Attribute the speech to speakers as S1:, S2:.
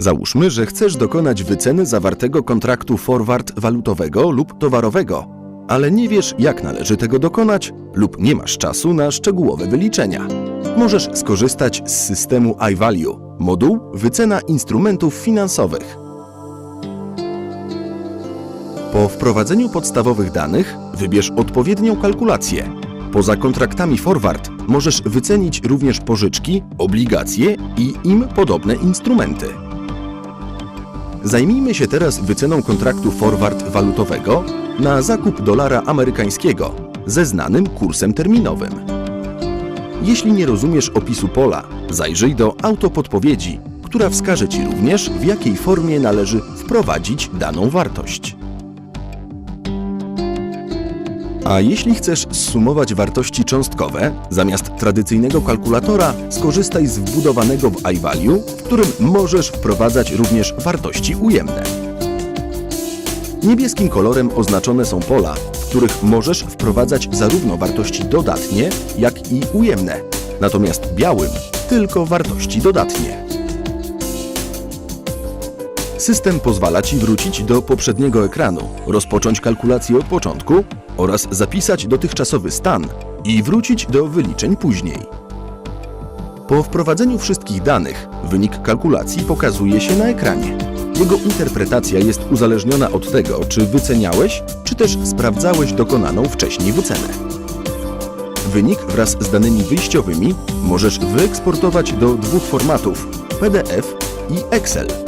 S1: Załóżmy, że chcesz dokonać wyceny zawartego kontraktu forward walutowego lub towarowego, ale nie wiesz, jak należy tego dokonać lub nie masz czasu na szczegółowe wyliczenia. Możesz skorzystać z systemu iValue, moduł wycena instrumentów finansowych. Po wprowadzeniu podstawowych danych wybierz odpowiednią kalkulację. Poza kontraktami forward możesz wycenić również pożyczki, obligacje i im podobne instrumenty. Zajmijmy się teraz wyceną kontraktu forward walutowego na zakup dolara amerykańskiego ze znanym kursem terminowym. Jeśli nie rozumiesz opisu pola, zajrzyj do autopodpowiedzi, która wskaże Ci również, w jakiej formie należy wprowadzić daną wartość. A jeśli chcesz zsumować wartości cząstkowe, zamiast tradycyjnego kalkulatora skorzystaj z wbudowanego w iValue, w którym możesz wprowadzać również wartości ujemne. Niebieskim kolorem oznaczone są pola, w których możesz wprowadzać zarówno wartości dodatnie, jak i ujemne, natomiast białym tylko wartości dodatnie. System pozwala Ci wrócić do poprzedniego ekranu, rozpocząć kalkulację od początku oraz zapisać dotychczasowy stan i wrócić do wyliczeń później. Po wprowadzeniu wszystkich danych, wynik kalkulacji pokazuje się na ekranie. Jego interpretacja jest uzależniona od tego, czy wyceniałeś, czy też sprawdzałeś dokonaną wcześniej wycenę. Wynik wraz z danymi wyjściowymi możesz wyeksportować do dwóch formatów: PDF i Excel.